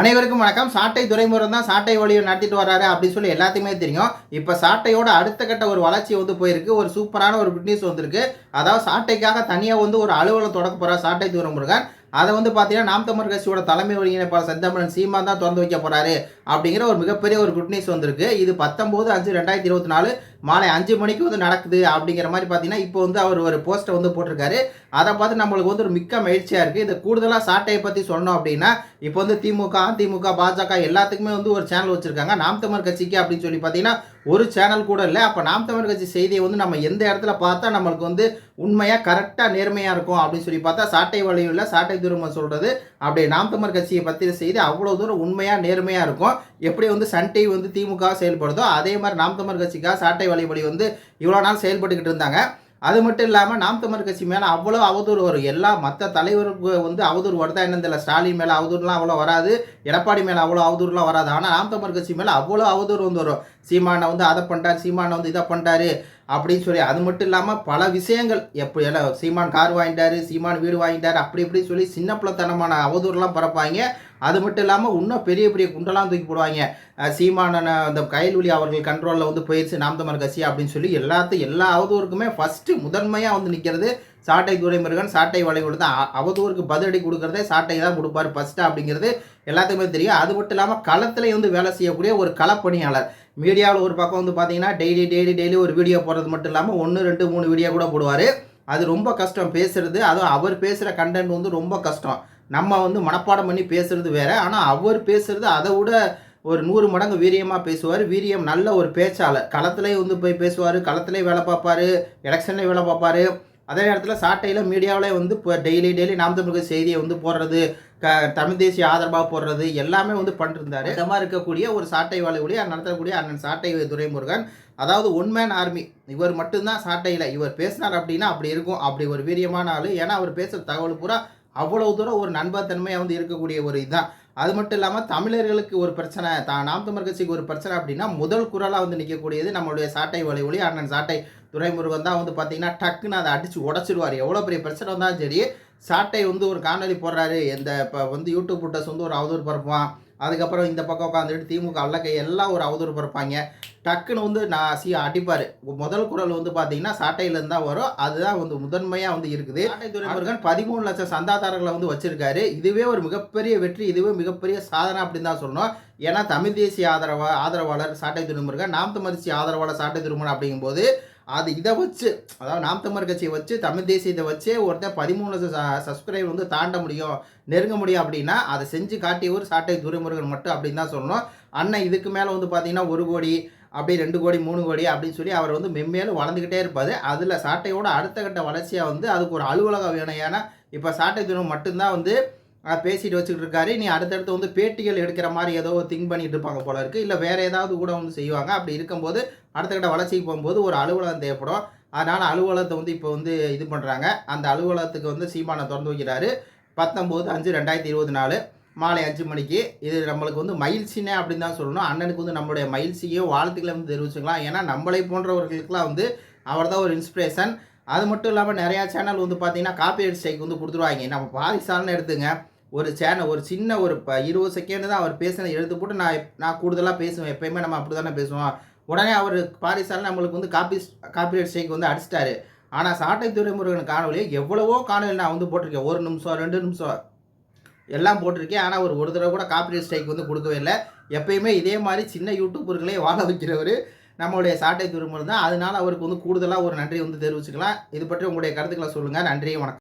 அனைவருக்கும் வணக்கம். சாட்டை துறைமுகம் தான் சாட்டை வழியை நடத்திட்டு வர்றாரு அப்படின்னு சொல்லி எல்லாத்துக்குமே தெரியும். இப்போ சாட்டையோட அடுத்த கட்ட ஒரு வளர்ச்சி வந்து போயிருக்கு. ஒரு சூப்பரான ஒரு குட் நியூஸ் வந்திருக்கு. அதாவது சாட்டைக்காக தனியாக வந்து ஒரு அலுவலகம் தொடக்க போகிறார் சாட்டை துறைமுருகன். அதை வந்து பார்த்தீங்கன்னா நாம் தமிழ் கட்சியோட தலைமை ஒருங்கிணைப்பாளர் செந்தமிழன் சீமா தான் திறந்து வைக்க போறாரு அப்படிங்கிற ஒரு மிகப்பெரிய ஒரு குட் நியூஸ் வந்திருக்கு. இது பத்தொம்போது அஞ்சு ரெண்டாயிரத்தி இருபத்தி நாலு மாலை அஞ்சு மணிக்கு வந்து நடக்குது அப்படிங்கிற மாதிரி பார்த்தீங்கன்னா இப்போ வந்து அவர் ஒரு போஸ்ட்டை வந்து போட்டிருக்காரு. அதை பார்த்து நம்மளுக்கு வந்து ஒரு மிக்க மகிழ்ச்சியாக இருக்குது இது கூடுதலாக சாட்டையை பற்றி சொன்னோம் அப்படின்னா இப்போ வந்து திமுக அதிமுக பாஜக எல்லாத்துக்குமே வந்து ஒரு சேனல் வச்சுருக்காங்க. நாம் தமிழ் கட்சிக்கு அப்படின்னு சொல்லி பார்த்தீங்கன்னா ஒரு சேனல் கூட இல்லை. அப்போ நாம் தமிழ் கட்சி செய்தியை வந்து நம்ம எந்த இடத்துல பார்த்தா நம்மளுக்கு வந்து உண்மையாக கரெக்டாக நேர்மையாக இருக்கும் அப்படின்னு சொல்லி பார்த்தா சாட்டை வழியில் சாட்டை தூரம் சொல்கிறது அப்படி நாம் தமிழ் கட்சியை பற்றின செய்தி அவ்வளோ தூரம் உண்மையாக நேர்மையாக இருக்கும். எப்படி வந்து சன் டிவி வந்து திமுக செயல்படுதோ அதே மாதிரி நாம் தமிழ் கட்சிக்காக சாட்டை வழிபடி வந்து இவ்வளோ நாள் செயல்பட்டுக்கிட்டு இருந்தாங்க. அது மட்டும் இல்லாமல் நாம் தமிழ் கட்சி மேலே அவ்வளோ அவதூறு வரும். எல்லா மற்ற தலைவருக்கு வந்து அவதூறு வருதா என்னன்னு தெரியல. ஸ்டாலின் மேலே அவதூறுலாம் அவ்வளோ வராது. எடப்பாடி மேலே அவ்வளோ அவதூறுலாம் வராது. ஆனால் நாம் தமிழ் கட்சி மேலே அவ்வளோ அவதூறு வந்து வரும். சீமானை வந்து அதை பண்ணிட்டார் சீமானை வந்து இதை பண்ணிட்டாரு. அப்படின்னு சொல்லி அது மட்டும் இல்லாமல் பல விஷயங்கள். எப்படி எல்லாம் சீமான் கார் வாங்கிட்டாரு சீமான் வீடு வாங்கிட்டாரு அப்படி இப்படி சொல்லி சின்ன பிள்ளைத்தனமான அவதூறுலாம் பரப்பாங்க அது மட்டும் இல்லாமல் இன்னும் பெரிய பெரிய குண்டெல்லாம் தூக்கி போடுவாங்க. சீமான அந்த கயல்வழி அவர்கள் கண்ட்ரோலில் வந்து போயிடுச்சு நாம் தமிழ் கட்சி அப்படின்னு சொல்லி எல்லாத்தையும் எல்லா அவதூறுக்குமே ஃபஸ்ட்டு முதன்மையாக வந்து நிற்கிறது சாட்டை துரைமுருகன் சாட்டை வளைவுல தான் அவதூறுக்கு பதிலடி கொடுக்குறதே சாட்டை தான் கொடுப்பாரு. ஃபஸ்ட்டு அப்படிங்கிறது எல்லாத்துக்குமே தெரியும். அது மட்டும் இல்லாமல் களத்தில் வந்து வேலை செய்யக்கூடிய ஒரு களப்பணியாளர். மீடியாவில் ஒரு பக்கம் வந்து பார்த்தீங்கன்னா டெய்லி டெய்லி டெய்லி ஒரு வீடியோ போடுறது மட்டும் இல்லாமல் ஒன்று ரெண்டு மூணு வீடியோ கூட போடுவார். அது ரொம்ப கஷ்டம் பேசுறது. அதுவும் அவர் பேசுகிற கண்டென்ட் வந்து ரொம்ப கஷ்டம். நம்ம வந்து மனப்பாடம் பண்ணி பேசுறது வேறு. ஆனால் அவர் பேசுறது அதை விட ஒரு நூறு மடங்கு வீரியமாக பேசுவார். வீரியம் நல்ல ஒரு பேச்சாளர். களத்துலேயே வந்து போய் பேசுவார். களத்துலேயே வேலை பார்ப்பார். எலெக்ஷன்லேயே வேலை பார்ப்பாரு. அதே நேரத்தில் சாட்டையில் மீடியாவிலே வந்து இப்போ டெய்லி டெய்லி நாம் தமிழக செய்தியை வந்து போடுறது க தமிழ் தேசிய ஆதரவாக போடுறது எல்லாமே வந்து பண்ணிருந்தாரு. இந்த மாதிரி இருக்கக்கூடிய ஒரு சாட்டை வாழையுடைய நடத்தக்கூடிய அண்ணன் சாட்டை துரைமுருகன். அதாவது ஒன்மேன் ஆர்மி. இவர் மட்டும்தான் சாட்டையில். இவர் பேசினார் அப்படின்னா அப்படி இருக்கும். அப்படி ஒரு வீரியமான ஆள். ஏன்னா அவர் பேசுகிற தகவல் பூரா அவ்வளவு தூரம் ஒரு நண்பத்தன்மையாக வந்து இருக்கக்கூடிய ஒரு இதுதான். அது மட்டும் இல்லாமல் தமிழர்களுக்கு ஒரு பிரச்சனை தான் நாம் தமிழ் கட்சிக்கு ஒரு பிரச்சனை அப்படின்னா முதல் குரலாக வந்து நிற்கக்கூடியது நம்மளுடைய சாட்டை வலை ஒளி அண்ணன் சாட்டை துறைமுருகன் தான் வந்து பார்த்தீங்கன்னா டக்குன்னு அதை அடித்து உடச்சிடுவார் எவ்வளோ பெரிய பிரச்சனை வந்தாலும் சரி சாட்டை வந்து ஒரு காணொலி போடுறாரு. இந்த இப்போ வந்து யூடியூப் புட்டஸ் வந்து ஒரு அவதூறு பரப்புவான். அதுக்கப்புறம் இந்த பக்கம் உட்காந்துட்டு திமுக அல்லக்கை எல்லாம் ஒரு அவதூறு பரப்பாங்க. டக்குன்னு வந்து நான் சி அடிப்பார். முதல் குரல் வந்து பார்த்தீங்கன்னா சாட்டையிலேருந்து தான் வரும். அதுதான் வந்து முதன்மையாக வந்து இருக்குது. துரைமுருகன் பதிமூணு லட்சம் சந்தாதாரர்களை வந்து வச்சிருக்காரு. இதுவே ஒரு மிகப்பெரிய வெற்றி இதுவே மிகப்பெரிய சாதனை அப்படின்னு தான் சொல்லணும். ஏன்னா தமிழ் தேசிய ஆதரவா ஆதரவாளர் சாட்டை துரைமுருகன் நாம் தமிழ் தேசிய ஆதரவாளர் சாட்டை துரைமுருகன் அப்படிங்கும்போது அது இதை வச்சு அதாவது நாம் தமிழர் கட்சியை வச்சு தமிழ் தேசியத்தை வச்சு ஒருத்தர் பதிமூணு சப்ஸ்கிரைபர் வந்து தாண்ட முடியும் நெருங்க முடியும் அப்படின்னா அதை செஞ்சு காட்டியவர் சாட்டை துரைமுருகன் மட்டும் அப்படின்னு தான் சொல்லணும். அண்ணன் இதுக்கு மேலே வந்து பார்த்தீங்கன்னா ஒரு கோடி அப்படி ரெண்டு கோடி மூணு கோடி அப்படின்னு சொல்லி அவர் வந்து மென்மேலும் வளர்ந்துக்கிட்டே இருப்பார். அதில் சாட்டையோட அடுத்த கட்ட வளர்ச்சியாக வந்து அதுக்கு ஒரு அலுவலகம் வேணும். ஏன்னா இப்போ சாட்டை துணை மட்டும்தான் வந்து பேசிட்டு வச்சுக்கிட்டு இருக்காரு. நீ அடுத்தடுத்து வந்து பேட்டிகள் எடுக்கிற மாதிரி ஏதோ திங்க் பண்ணிட்டு இருப்பாங்க போல இருக்குது இல்லை வேறு ஏதாவது கூட வந்து செய்வாங்க. அப்படி இருக்கும்போது அடுத்த கட்ட வளர்ச்சிக்கு போகும்போது ஒரு அலுவலகம் தேவைப்படும். அதனால் அலுவலகத்தை வந்து இப்போ வந்து இது பண்ணுறாங்க அந்த அலுவலகத்துக்கு வந்து சீமானை திறந்து வைக்கிறாரு. பத்தொம்போது அஞ்சு ரெண்டாயிரத்தி இருபது நாலு மாலை அஞ்சு மணிக்கு. இது நம்மளுக்கு வந்து மகிழ்ச்சினே அப்படின்னு தான் சொல்லணும். அண்ணனுக்கு வந்து நம்மளுடைய மகிழ்ச்சியோ வாழ்த்துக்களை வந்து தெரிவிச்சுக்கலாம். ஏன்னா நம்மளை போன்றவர்களுக்கெல்லாம் வந்து அவர் தான் ஒரு இன்ஸ்பிரேஷன் அது மட்டும் இல்லாமல் நிறையா சேனல் வந்து பார்த்தீங்கன்னா காப்பி ஸ்ட்ரைக் வந்து கொடுத்துருவாங்க. நம்ம பாரிசால்னு எடுத்துங்க. ஒரு சேனல் ஒரு சின்ன ஒரு ப இருபது செகண்ட் தான் அவர் பேசினதை எழுத்து போட்டு நான் நான் கூடுதலாக பேசுவேன். எப்பயுமே நம்ம அப்படி தானே பேசுவோம். உடனே அவர் பாரிசால் நம்மளுக்கு வந்து காப்பி காப்பிரைட் ஸ்ட்ரைக் வந்து அடிச்சிட்டாரு. ஆனால் சாட்டை துறைமுருகன் காணொலி எவ்வளவோ காணொலி நான் வந்து போட்டிருக்கேன். ஒரு நிமிஷம் ரெண்டு நிமிஷம் எல்லாம் போட்டிருக்கேன். ஆனால் ஒரு ஒரு தடவை கூட காப்பிரைட் ஸ்ட்ரைக் வந்து கொடுக்கவே இல்லை. எப்பயுமே இதே மாதிரி சின்ன யூடியூபர்களே வாழ வைக்கிறவர் நம்மளுடைய சாட்டை துறைமுறை தான். அதனால அவருக்கு வந்து கூடுதலாக ஒரு நன்றி வந்து தெரிவிச்சுக்கலாம். இது பற்றி உங்களுடைய கருத்துக்களை சொல்லுங்கள் நன்றி வணக்கம்.